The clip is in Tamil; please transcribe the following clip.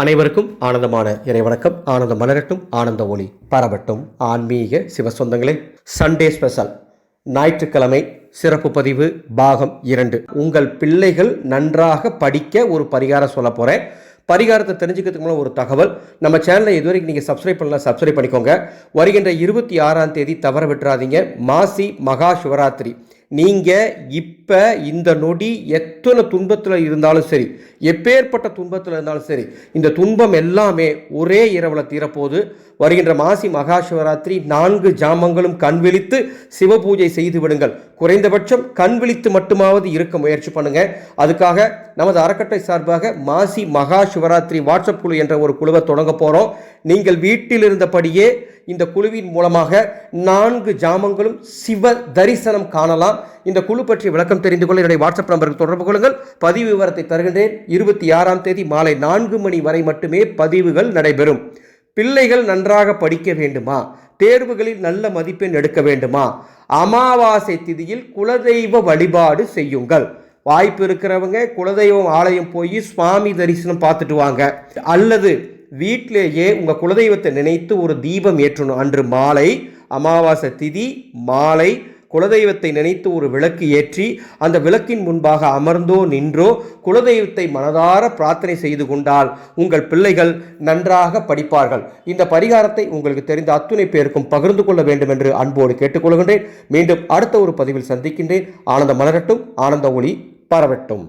அனைவருக்கும் ஆனந்தமான இறைவணக்கம் ஆனந்த மலரட்டும் ஆனந்த ஒளி பரவட்டும். ஆன்மீக சிவசொந்தங்களே சண்டே ஸ்பெஷல் ஞாயிற்றுக்கிழமை சிறப்பு பதிவு பாகம் இரண்டு. உங்கள் பிள்ளைகள் நன்றாக படிக்க ஒரு பரிகாரம் சொல்ல போகிறேன் பரிகாரத்தை தெரிஞ்சுக்கிறதுக்கு முன்னாடி ஒரு தகவல். நம்ம சேனலை இதுவரைக்கும் நீங்கள் சப்ஸ்கிரைப் பண்ணலாம் சப்ஸ்கிரைப் பண்ணிக்கோங்க. வருகின்ற இருபத்தி ஆறாம் தேதி தவற விட்டுறாதீங்க. மாசி மகா சிவராத்திரி. நீங்கள் இப்போ இந்த நொடி எத்தனை துன்பத்தில் இருந்தாலும் சரி எப்பேற்பட்ட துன்பத்தில் இருந்தாலும் சரி இந்த துன்பம் எல்லாமே ஒரே இரவில் தீரப்போது. வருகின்ற மாசி மகா சிவராத்திரி நான்கு ஜாமங்களும் கண் விழித்து சிவபூஜை செய்து விடுங்கள். குறைந்தபட்சம் கண் விழித்து மட்டுமாவது இருக்க முயற்சி பண்ணுங்க. அதுக்காக நமது அறக்கட்டை சார்பாக மாசி மகா சிவராத்திரி வாட்ஸ்அப் குழு என்ற ஒரு குழுவை தொடங்க போகிறோம் நீங்கள் வீட்டில் இருந்தபடியே இந்த குழுவின் மூலமாக நான்கு ஜாமங்களும் சிவ தரிசனம் காணலாம். இந்த குழு பற்றி விளக்கம் தெரிந்து கொள்ள என்னுடைய வாட்ஸ்அப் நம்பருக்கு தொடர்பு கொள்ளுங்கள். பதிவு விவரத்தை தருகின்றேன். இருபத்தி ஆறாம் தேதி மாலை நான்கு மணி வரை மட்டுமே பதிவுகள் நடைபெறும். பிள்ளைகள் நன்றாக படிக்க வேண்டுமா? தேர்வுகளில் நல்ல மதிப்பெண் எடுக்க வேண்டுமா? அமாவாசை திதியில் குலதெய்வ வழிபாடு செய்யுங்கள். வாய்ப்பு இருக்கிறவங்க குலதெய்வம் ஆலயம் போய் சுவாமி தரிசனம் பார்த்துட்டு வாங்க. அல்லது வீட்டிலேயே உங்கள் குலதெய்வத்தை நினைத்து ஒரு தீபம் ஏற்றணும். அன்று மாலை அமாவாசை திதி மாலை குலதெய்வத்தை நினைத்து ஒரு விளக்கு ஏற்றி அந்த விளக்கின் முன்பாக அமர்ந்தோ நின்றோ குலதெய்வத்தை மனதார பிரார்த்தனை செய்து கொண்டால் உங்கள் பிள்ளைகள் நன்றாக படிப்பார்கள். இந்த பரிகாரத்தை உங்களுக்கு தெரிந்த அத்துணை பேருக்கும் பகிர்ந்து கொள்ள வேண்டும் என்று அன்போடு கேட்டுக்கொள்கின்றேன். மீண்டும் அடுத்த ஒரு பதிவில் சந்திக்கின்றேன். ஆனந்த மலரட்டும் ஆனந்த ஒளி பரவட்டும்.